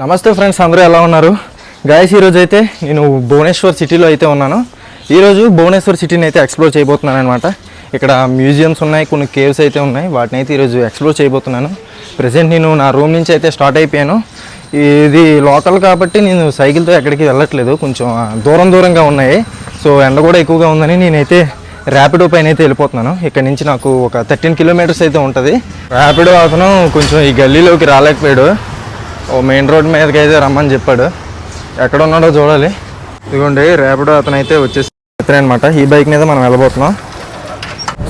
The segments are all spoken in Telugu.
నమస్తే ఫ్రెండ్స్ అందరూ ఎలా ఉన్నారు? గాయస్ ఈరోజు అయితే నేను భువనేశ్వర్ సిటీలో అయితే ఉన్నాను. ఈరోజు భువనేశ్వర్ సిటీని అయితే ఎక్స్ప్లోర్ చేయబోతున్నాను అనమాట ఇక్కడ మ్యూజియంస్ ఉన్నాయి కొన్ని కేవ్స్ అయితే ఉన్నాయి. వాటిని అయితే ఈరోజు ఎక్స్ప్లోర్ చేయబోతున్నాను. ప్రజెంట్ నేను నా రూమ్ నుంచి అయితే స్టార్ట్ అయిపోయాను. ఇది లోకల్ కాబట్టి నేను సైకిల్తో ఎక్కడికి వెళ్ళట్లేదు. కొంచెం దూరం దూరంగా ఉన్నాయి. సో ఎండ కూడా ఎక్కువగా ఉందని నేనైతే ర్యాపిడో పైన అయితే వెళ్ళిపోతున్నాను. ఇక్కడ నుంచి నాకు ఒక థర్టీన్ కిలోమీటర్స్ అయితే ఉంటుంది. ర్యాపిడో అతను కొంచెం ఈ గల్లీలోకి రాలేకపోయాడు. ఓ మెయిన్ రోడ్ మీదకి అయితే రమ్మని చెప్పాడు. ఎక్కడ ఉన్నాడో చూడాలి. ఇదిగోండి రేపడు అతను అయితే వచ్చేసి అనమాట ఈ బైక్ మీద మనం వెళ్ళబోతున్నాం.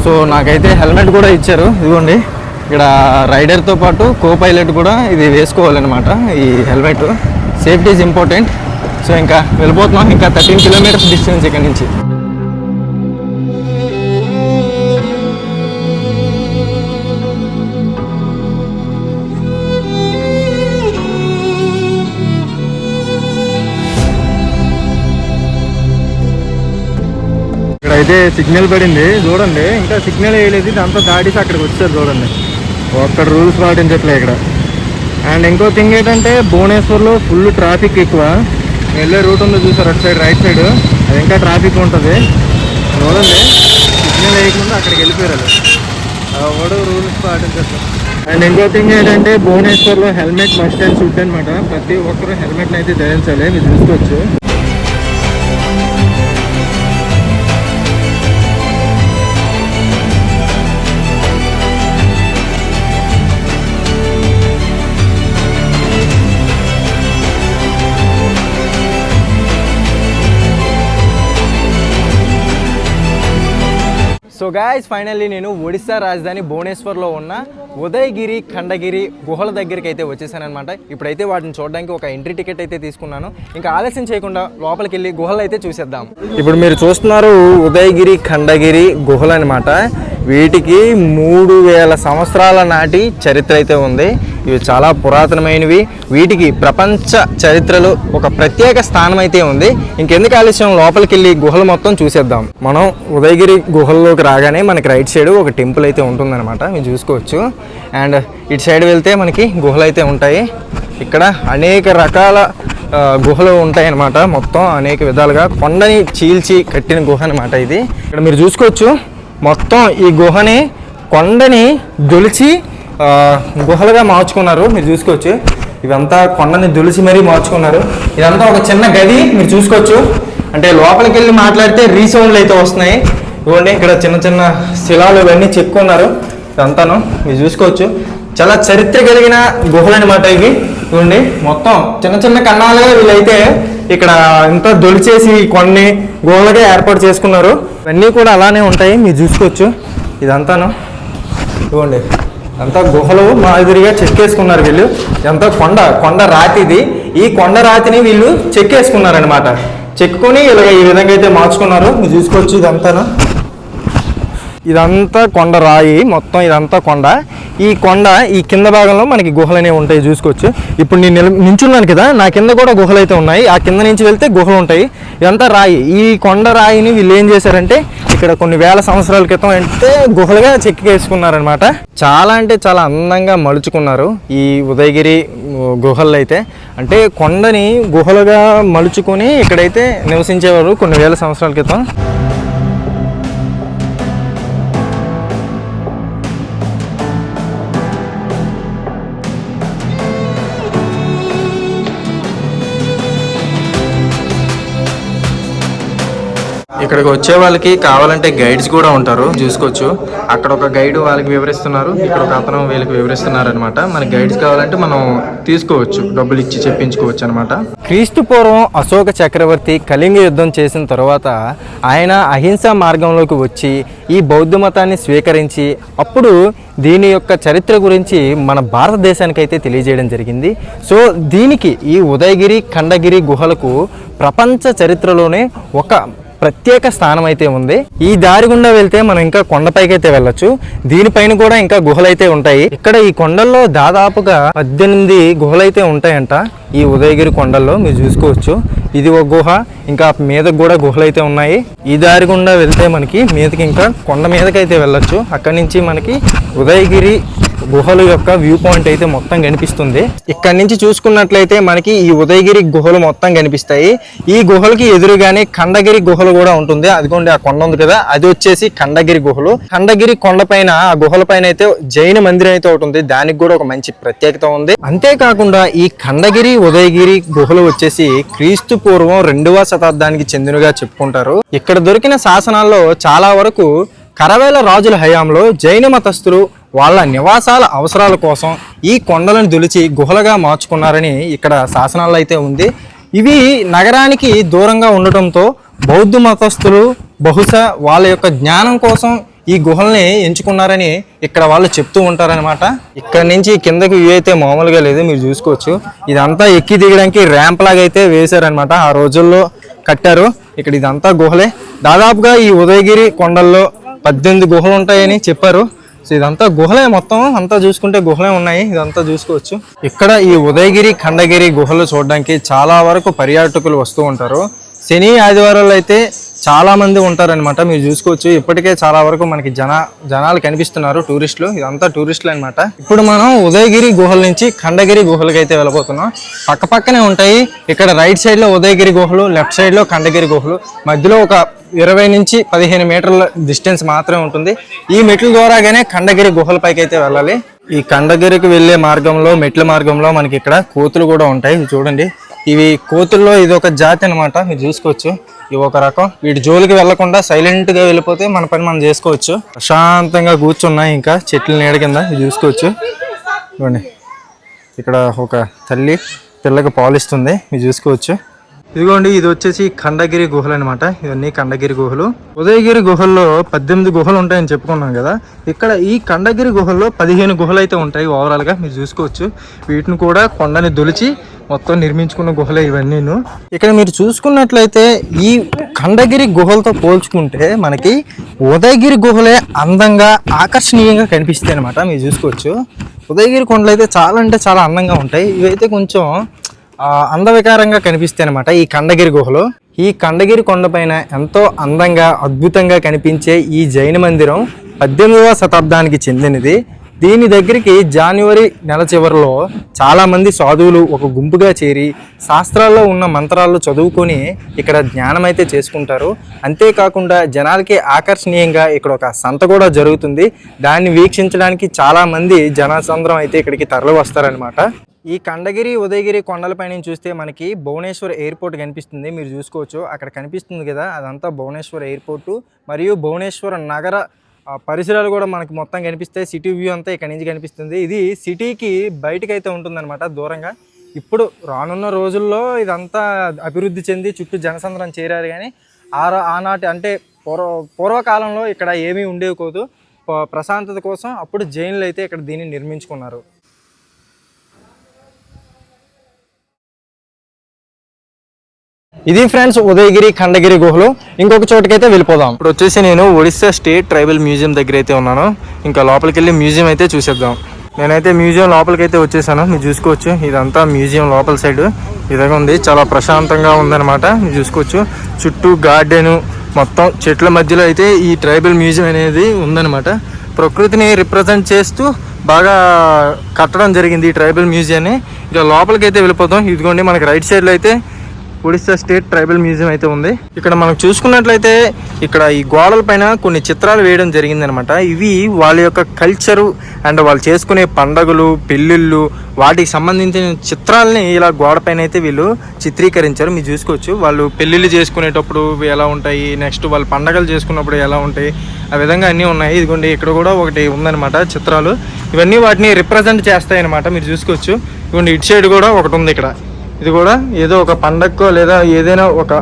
సో నాకైతే హెల్మెట్ కూడా ఇచ్చారు. ఇదిగోండి ఇక్కడ రైడర్తో పాటు కో పైలట్ కూడా ఇది వేసుకోవాలన్నమాట ఈ helmet. Safety is important. So ఇంకా వెళ్ళిపోతున్నాం ఇంకా థర్టీన్ కిలోమీటర్స్ డిస్టెన్స్ ఇక్కడ నుంచి. అయితే సిగ్నల్ పడింది చూడండి. ఇంకా సిగ్నల్ వేయలేదు దాంతో దాటిసి అక్కడికి వచ్చారు చూడండి. ఒక్కడ రూల్స్ పాటించట్లే ఇక్కడ. అండ్ ఇంకో థింగ్ ఏంటంటే భువనేశ్వర్లో ఫుల్ ట్రాఫిక్ ఎక్కువ. వెళ్ళే రూట్ ఉందో చూసారు అటు సైడ్ రైట్ సైడ్ అది ఇంకా ట్రాఫిక్ ఉంటుంది. చూడండి. సిగ్నల్ వేయకుండా అక్కడికి వెళ్ళిపోయారు ఎవడు రూల్స్ పాటించట్లేదు అండ్ ఇంకో థింగ్ ఏంటంటే భువనేశ్వర్లో హెల్మెట్ మస్ట్ అండ్ షుడ్ అనమాట ప్రతి ఒక్కరు హెల్మెట్ని అయితే ధరించాలి మీరు చూసుకోవచ్చు. గాయస్ ఫైనల్లీ నేను ఒడిశా రాజధాని భువనేశ్వర్లో ఉన్న ఉదయగిరి ఖండగిరి గుహల దగ్గరికి అయితే వచ్చేసానమాట ఇప్పుడైతే వాటిని చూడడానికి ఒక ఎంట్రీ టికెట్ అయితే తీసుకున్నాను. ఇంకా ఆలస్యం చేయకుండా లోపలికి వెళ్ళి గుహలు అయితే చూసేద్దాం. ఇప్పుడు మీరు చూస్తున్నారు ఉదయగిరి ఖండగిరి గుహలు అనమాట వీటికి మూడు వేల సంవత్సరాల నాటి చరిత్ర అయితే ఉంది. ఇవి చాలా పురాతనమైనవి. వీటికి ప్రపంచ చరిత్రలో ఒక ప్రత్యేక స్థానం అయితే ఉంది. ఇంకెందుకు ఆలస్యం? లోపలికి వెళ్ళి గుహలు మొత్తం చూసేద్దాం. మనం ఉదయగిరి గుహల్లోకి రాగానే మనకి రైట్ సైడ్ ఒక టెంపుల్ అయితే ఉంటుందన్నమాట. మీరు చూసుకోవచ్చు. అండ్ ఇటు సైడ్ వెళ్తే మనకి గుహలు అయితే ఉంటాయి. ఇక్కడ అనేక రకాల గుహలు ఉంటాయి అన్నమాట మొత్తం అనేక విధాలుగా కొండని చీల్చి కట్టిన గుహ అనమాట ఇది. ఇక్కడ మీరు చూసుకోవచ్చు. మొత్తం ఈ గుహని కొండని దొలిచి గుహలుగా మార్చుకున్నారు. మీరు చూసుకోవచ్చు. ఇవంతా కొండని దులిచి మరీ మార్చుకున్నారు. ఇదంతా ఒక చిన్న గది మీరు చూసుకోవచ్చు. అంటే లోపలికి వెళ్ళి మాట్లాడితే రీసౌండ్లు అయితే వస్తున్నాయి. ఇవ్వండి ఇక్కడ చిన్న చిన్న శిలాలు ఇవన్నీ చెక్కున్నారు. ఇదంతాను మీరు చూసుకోవచ్చు. చాలా చరిత్ర కలిగిన గుహలు అనమాట ఇవి. ఇవ్వండి మొత్తం చిన్న చిన్న కన్నాలుగా వీళ్ళైతే ఇక్కడ ఇంత దొలిచేసి కొన్ని గోళ్ళగా ఏర్పాటు చేసుకున్నారు. ఇవన్నీ కూడా అలానే ఉంటాయి మీరు చూసుకోవచ్చు. ఇదంతాను. ఇవ్వండి అంతా గుహలు మాదిరిగా చెక్కేసుకున్నారు వీళ్ళు. ఇదంతా కొండ కొండ రాతిది ఈ కొండ రాతిని వీళ్ళు చెక్కేసుకున్నారనమాట చెక్కుని ఇలా ఈ విధంగా అయితే మార్చుకున్నారు. మీరు చూసుకోవచ్చు ఇదంతాను. ఇదంతా కొండ రాయి మొత్తం ఇదంతా కొండ. ఈ కొండ ఈ కింద భాగంలో మనకి గుహలు అనేవి ఉంటాయి చూసుకోవచ్చు. ఇప్పుడు నేను నిల నించున్నాను కదా నా కింద కూడా గుహలు అయితే ఉన్నాయి. ఆ కింద నుంచి వెళ్తే గుహలు ఉంటాయి. ఇదంతా రాయి. ఈ కొండ రాయిని వీళ్ళు ఏం చేశారంటే ఇక్కడ కొన్ని వేల సంవత్సరాల క్రితం అంటే గుహలుగా చెక్కేసుకున్నారనమాట చాలా అంటే చాలా అందంగా మలుచుకున్నారు ఈ ఉదయగిరి గుహల్లో అయితే అంటే కొండని గుహలుగా మలుచుకొని ఇక్కడైతే నివసించేవారు కొన్ని వేల సంవత్సరాల క్రితం. ఇక్కడికి వచ్చే వాళ్ళకి కావాలంటే గైడ్స్ కూడా ఉంటారు చూసుకోవచ్చు. అక్కడ ఒక గైడ్ వాళ్ళకి వివరిస్తున్నారు ఇక్కడ ఒక అతను వీళ్ళకి వివరిస్తున్నారు అనమాట మన గైడ్స్ కావాలంటే మనం తీసుకోవచ్చు డబ్బులు ఇచ్చి చెప్పించుకోవచ్చు అనమాట క్రీస్తు పూర్వం అశోక చక్రవర్తి కళింగ యుద్ధం చేసిన తర్వాత ఆయన అహింసా మార్గంలోకి వచ్చి ఈ బౌద్ధ మతాన్ని స్వీకరించి అప్పుడు దీని యొక్క చరిత్ర గురించి మన భారతదేశానికి అయితే తెలియజేయడం జరిగింది. సో దీనికి ఈ ఉదయగిరి ఖండగిరి గుహలకు ప్రపంచ చరిత్రలోనే ఒక ప్రత్యేక స్థానం అయితే ఉంది. ఈ దారి గుండా వెళ్తే మనం ఇంకా కొండపైకి అయితే వెళ్ళొచ్చు. దీనిపైన కూడా ఇంకా గుహలు అయితే ఉంటాయి. ఇక్కడ ఈ కొండల్లో దాదాపుగా పద్దెనిమిది గుహలు అయితే ఉంటాయంట. ఈ ఉదయగిరి కొండల్లో మీరు చూసుకోవచ్చు. ఇది ఒక గుహ. ఇంకా మీదకి కూడా గుహలు అయితే ఉన్నాయి. ఈ దారి గుండా వెళ్తే మనకి మీదకి ఇంకా కొండ మీదకి అయితే వెళ్ళొచ్చు. అక్కడి నుంచి మనకి ఉదయగిరి గుహల యొక్క వ్యూ పాయింట్ అయితే మొత్తం కనిపిస్తుంది. ఇక్కడ నుంచి చూసుకున్నట్లయితే మనకి ఈ ఉదయగిరి గుహలు మొత్తం కనిపిస్తాయి. ఈ గుహలకి ఎదురుగానే ఖండగిరి గుహలు కూడా ఉంటుంది. అదిగోండి ఆ కొండ ఉంది కదా అది వచ్చేసి ఖండగిరి గుహలు. ఖండగిరి కొండ పైన ఆ గుహల పైన అయితే జైన మందిరం అయితే ఒకటి ఉంది. దానికి కూడా ఒక మంచి ప్రత్యేకత ఉంది. అంతేకాకుండా ఈ ఖండగిరి ఉదయగిరి గుహలు వచ్చేసి క్రీస్తు పూర్వం రెండవ శతాబ్దానికి చెందినగా చెప్పుకుంటారు. ఇక్కడ దొరికిన శాసనాల్లో చాలా వరకు కరవేల రాజుల హయాంలో జైన మతస్థులు వాళ్ళ నివాసాల అవసరాల కోసం ఈ కొండలను దులిచి గుహలుగా మార్చుకున్నారని ఇక్కడ శాసనాల్లో అయితే ఉంది. ఇవి నగరానికి దూరంగా ఉండటంతో బౌద్ధ మతస్థులు బహుశా వాళ్ళ యొక్క జ్ఞానం కోసం ఈ గుహల్ని ఎంచుకున్నారని ఇక్కడ వాళ్ళు చెప్తూ ఉంటారనమాట ఇక్కడ నుంచి కిందకి వ్యూ అయితే మామూలుగా లేదు మీరు చూసుకోవచ్చు. ఇదంతా ఎక్కి దిగడానికి ర్యాంప్ లాగా అయితే వేశారనమాట ఆ రోజుల్లో కట్టారు. ఇక్కడ ఇదంతా గుహలే. దాదాపుగా ఈ ఉదయగిరి కొండల్లో పద్దెనిమిది గుహలు ఉంటాయని చెప్పారు. సో ఇదంతా గుహలే మొత్తం. అంతా చూసుకుంటే గుహలే ఉన్నాయి. ఇదంతా చూసుకోవచ్చు. ఇక్కడ ఈ ఉదయగిరి ఖండగిరి గుహలు చూడడానికి చాలా వరకు పర్యాటకులు వస్తూ ఉంటారు. శని ఆదివారాలు అయితే చాలా మంది ఉంటారనమాట మీరు చూసుకోవచ్చు. ఇప్పటికే చాలా వరకు మనకి జన జనాలు కనిపిస్తున్నారు టూరిస్టులు. ఇదంతా టూరిస్టులు అనమాట ఇప్పుడు మనం ఉదయగిరి గుహల నుంచి ఖండగిరి గుహలకి అయితే వెళ్ళబోతున్నాం. పక్క పక్కనే ఉంటాయి. ఇక్కడ రైట్ సైడ్లో ఉదయగిరి గుహలు లెఫ్ట్ సైడ్లో ఖండగిరి గుహలు. మధ్యలో ఒక ఇరవై నుంచి పదిహేను మీటర్ల డిస్టెన్స్ మాత్రమే ఉంటుంది. ఈ మెట్ల ద్వారాగానే ఖండగిరి గుహలపైకి అయితే వెళ్ళాలి. ఈ ఖండగిరికి వెళ్ళే మార్గంలో మెట్ల మార్గంలో మనకి ఇక్కడ కోతులు కూడా ఉంటాయి. చూడండి. ఇవి కోతుల్లో ఇది ఒక జాతి అనమాట మీరు చూసుకోవచ్చు. ఇవి ఒక రకం. వీటి జోలికి వెళ్ళకుండా సైలెంట్గా వెళ్ళిపోతే మన పని మనం చేసుకోవచ్చు. ప్రశాంతంగా కూర్చున్నాయి ఇంకా చెట్ల నీడ కింద ఇది చూసుకోవచ్చు. ఇవ్వండి ఇక్కడ ఒక తల్లి పిల్లకి పాలిస్తుంది మీరు చూసుకోవచ్చు. ఇదిగోండి ఇది వచ్చేసి ఖండగిరి గుహలు అనమాట ఇవన్నీ ఖండగిరి గుహలు. ఉదయగిరి గుహల్లో పద్దెనిమిది గుహలు ఉంటాయని చెప్పుకున్నాం కదా. ఇక్కడ ఈ ఖండగిరి గుహల్లో పదిహేను గుహలు అయితే ఉంటాయి ఓవరాల్గా మీరు చూసుకోవచ్చు. వీటిని కూడా కొండని దొలిచి మొత్తం నిర్మించుకున్న గుహలే ఇవన్నీ ఇక్కడ మీరు చూసుకున్నట్లయితే ఈ ఖండగిరి గుహలతో పోల్చుకుంటే మనకి ఉదయగిరి గుహలే అందంగా ఆకర్షణీయంగా కనిపిస్తాయి అనమాట మీరు చూసుకోవచ్చు. ఉదయగిరి కొండలు అయితే చాలా అంటే చాలా అందంగా ఉంటాయి. ఇవైతే కొంచెం అందవికారంగా కనిపిస్తాయి అనమాట ఈ ఖండగిరి గుహలు. ఈ ఖండగిరి కొండపైన ఎంతో అందంగా అద్భుతంగా కనిపించే ఈ జైన మందిరం పద్దెనిమిదవ శతాబ్దానికి చెందినది. దీని దగ్గరికి జనవరి నెల చివరిలో చాలామంది సాధువులు ఒక గుంపుగా చేరి శాస్త్రాల్లో ఉన్న మంత్రాల్లో చదువుకొని ఇక్కడ జ్ఞానం అయితే చేసుకుంటారు. అంతేకాకుండా జనాలకి ఆకర్షణీయంగా ఇక్కడ ఒక సంత కూడా జరుగుతుంది. దాన్ని వీక్షించడానికి చాలామంది జనసంద్రం అయితే ఇక్కడికి తరలి వస్తారనమాట ఈ కండగిరి ఉదయగిరి కొండలపై నుంచి చూస్తే మనకి భువనేశ్వర్ ఎయిర్పోర్ట్ కనిపిస్తుంది. మీరు చూసుకోవచ్చు. అక్కడ కనిపిస్తుంది కదా అదంతా భువనేశ్వర్ ఎయిర్పోర్టు. మరియు భువనేశ్వర్ నగర పరిసరాలు కూడా మనకి మొత్తం కనిపిస్తాయి. సిటీ వ్యూ అంతా ఇక్కడ నుంచి కనిపిస్తుంది. ఇది సిటీకి బయటకు అయితే ఉంటుందన్నమాట దూరంగా. ఇప్పుడు రానున్న రోజుల్లో ఇదంతా అభివృద్ధి చెంది చుట్టూ జనసంద్రం చేరారు కానీ ఆ ఆనాటి అంటే పూర్వ పూర్వకాలంలో ఇక్కడ ఏమీ ఉండేవి కాదు. ప్రశాంతత కోసం అప్పుడు జైన్లు అయితే ఇక్కడ దీన్ని నిర్మించుకున్నారు. ఇది ఫ్రెండ్స్ ఉదయగిరి ఖండగిరి గుహలు. ఇంకొక చోటుకైతే వెళ్ళిపోదాం. ఇప్పుడు వచ్చేసి నేను ఒడిస్సా స్టేట్ ట్రైబల్ మ్యూజియం దగ్గర అయితే ఉన్నాను. ఇంకా లోపలికి వెళ్ళి మ్యూజియం అయితే చూసేద్దాం. నేనైతే మ్యూజియం లోపలికి అయితే వచ్చేసాను. మీరు చూసుకోవచ్చు ఇదంతా మ్యూజియం లోపల సైడ్. ఇదిగా ఉంది చాలా ప్రశాంతంగా ఉందన్నమాట. మీరు చూసుకోవచ్చు చుట్టూ గార్డెను మొత్తం చెట్ల మధ్యలో అయితే ఈ ట్రైబల్ మ్యూజియం అనేది ఉందన్నమాట. ప్రకృతిని రిప్రజెంట్ చేస్తూ బాగా కట్టడం జరిగింది ఈ ట్రైబల్ మ్యూజియాన్ని. ఇక లోపలికి అయితే వెళ్ళిపోతాం ఇదిగోండి మనకి రైట్ సైడ్లో అయితే ఒడిస్సా స్టేట్ ట్రైబల్ మ్యూజియం అయితే ఉంది. ఇక్కడ మనం చూసుకున్నట్లయితే ఇక్కడ ఈ గోడల పైన కొన్ని చిత్రాలు వేయడం జరిగిందనమాట. ఇవి వాళ్ళ యొక్క కల్చరు అండ్ వాళ్ళు చేసుకునే పండగలు పెళ్ళిళ్ళు వాటికి సంబంధించిన చిత్రాలని ఇలా గోడ పైన అయితే వీళ్ళు చిత్రీకరించారు. మీరు చూసుకోవచ్చు. వాళ్ళు పెళ్ళిళ్ళు చేసుకునేటప్పుడు ఎలా ఉంటాయి? నెక్స్ట్ వాళ్ళు పండగలు చేసుకున్నప్పుడు ఎలా ఉంటాయి? ఆ విధంగా అన్నీ ఉన్నాయి. ఇదిగోండి ఇక్కడ కూడా ఒకటి ఉందన్నమాట చిత్రాలు. ఇవన్నీ వాటిని రిప్రజెంట్ చేస్తాయి అనమాట మీరు చూసుకోవచ్చు. ఇదిగోండి ఇటు సైడ్ కూడా ఒకటి ఉంది ఇక్కడ. ఇది కూడా ఏదో ఒక పండగకో లేదా ఏదైనా ఒక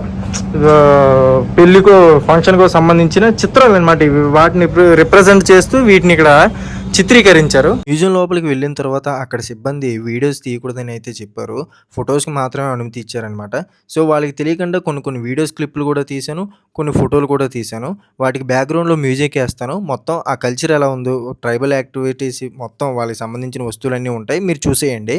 ఆ, పెళ్ళికో ఫంక్షన్కో సంబంధించిన చిత్రాలు అనమాట ఇవి. వాటిని రిప్రజెంట్ చేస్తూ వీటిని ఇక్కడ చిత్రీకరించారు. మ్యూజియం లోపలికి వెళ్ళిన తర్వాత అక్కడ సిబ్బంది వీడియోస్ తీయకూడదని అయితే చెప్పారు. ఫొటోస్కి మాత్రమే అనుమతి ఇచ్చారనమాట సో వాళ్ళకి తెలియకుండా కొన్ని కొన్ని వీడియోస్ క్లిప్లు కూడా తీశాను కొన్ని ఫోటోలు కూడా తీశాను. వాటికి బ్యాక్గ్రౌండ్లో మ్యూజిక్ వేస్తాను. మొత్తం ఆ కల్చర్ ఎలా ఉందో ట్రైబల్ యాక్టివిటీస్ మొత్తం వాళ్ళకి సంబంధించిన వస్తువులన్నీ ఉంటాయి. మీరు చూసేయండి.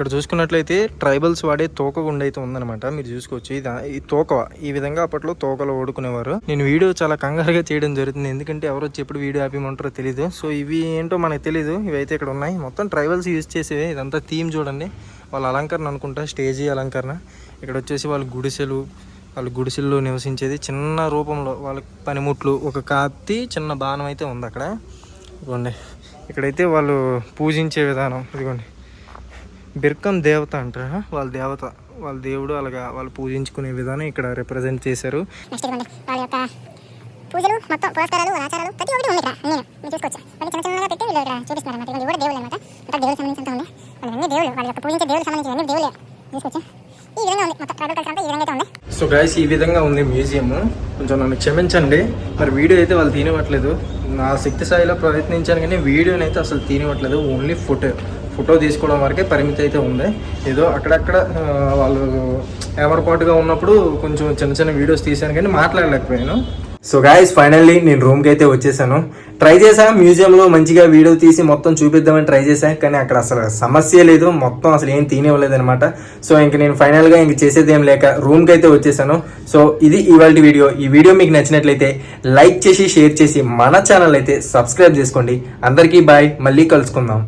ఇక్కడ చూసుకున్నట్లయితే ట్రైబల్స్ వాడే తోక గుండె అయితే ఉందన్నమాట. మీరు చూసుకోవచ్చు. ఇది ఈ తోక ఈ విధంగా అప్పట్లో తోకలో ఓడుకునేవారు. నేను వీడియో చాలా కంగారుగా చేయడం జరుగుతుంది. ఎందుకంటే ఎవరు వచ్చి ఎప్పుడు వీడియో ఆపిమంటారో తెలియదు సో ఇవి ఏంటో మనకు తెలియదు ఇవైతే ఇక్కడ ఉన్నాయి. మొత్తం ట్రైబల్స్ యూజ్ చేసేవి. ఇదంతా థీమ్ చూడండి. వాళ్ళ అలంకరణ అనుకుంటా. స్టేజీ అలంకరణ. ఇక్కడ వచ్చేసి వాళ్ళ గుడిసెలు వాళ్ళు గుడిసెల్లో నివసించేది. చిన్న రూపంలో వాళ్ళ పనిముట్లు ఒక కాత్తి చిన్న బాణం అయితే ఉంది అక్కడ. ఇదిగోండి. ఇక్కడైతే వాళ్ళు పూజించే విధానం. ఇదిగోండి. బిర్కం దేవత అంటారా? వాళ్ళ దేవత వాళ్ళ దేవుడు అలాగా వాళ్ళు పూజించుకునే విధానం ఇక్కడ రిప్రజెంట్ చేశారు. నెక్స్ట్ ఇదిగోండి వాళ్ళ యొక్క పూజలు మొత్తం పురస్కారాలు వాళ్ళ ఆచారాలు ప్రతి ఒక్కటి ఉంది ఇక్కడ. నేను మీరు చూసుకోవచ్చు వాళ్ళు చిన్న చిన్నగా పెట్టి వీళ్ళు ఇక్కడ చూపిస్తున్నారు అనమాట ఇవి కూడా దేవుళ్ళు అనమాట అంతా దేవుడు సంబంధించి ఉంది వాళ్ళు అన్ని దేవుళ్ళు వాళ్ళ యొక్క పూజించే దేవుడు సంబంధించిన అన్ని దేవుళ్ళే. చూసుకోవచ్చు ఈ విధంగా ఉంది. మొత్తం ట్రైబల్ కల్చర్ అంతా ఈ విధంగా అయితే ఉంది. సో గైస్ ఈ విధంగా ఉంది మ్యూజియం కొంచెం నన్ను క్షమించండి. మరి వీడియో అయితే వాళ్ళు తీనివ్వట్లేదు. నా శక్తి స్థాయిలో ప్రయత్నించాను కానీ వీడియోని అయితే అసలు తీనివ్వట్లేదు. ఓన్లీ ఫోటో ఫోటో తీసుకోవడం వరకే పరిమితి అయితే ఉంది. ఏదో అక్కడక్కడ వాళ్ళు ఏమరపాటుగా ఉన్నప్పుడు కొంచెం చిన్న చిన్న వీడియోస్ తీశాను కానీ మాట్లాడలేకపోయాను. సో గాయస్ ఫైనల్లీ నేను రూమ్కి అయితే వచ్చేసాను. ట్రై చేశాను మ్యూజియంలో మంచిగా వీడియో తీసి మొత్తం చూపిద్దామని ట్రై చేశాను కానీ అక్కడ అసలు సమస్య లేదు. మొత్తం అసలు ఏం తీనివ్వలేదు అనమాట సో ఇంక నేను ఫైనల్గా ఇంక చేసేది ఏం లేక రూమ్కి అయితే వచ్చేసాను. సో ఇది ఇవాళ వీడియో ఈ వీడియో మీకు నచ్చినట్లయితే లైక్ చేసి షేర్ చేసి మన ఛానల్ అయితే సబ్స్క్రైబ్ చేసుకోండి. అందరికీ బాయ్ మళ్ళీ కలుసుకుందాం.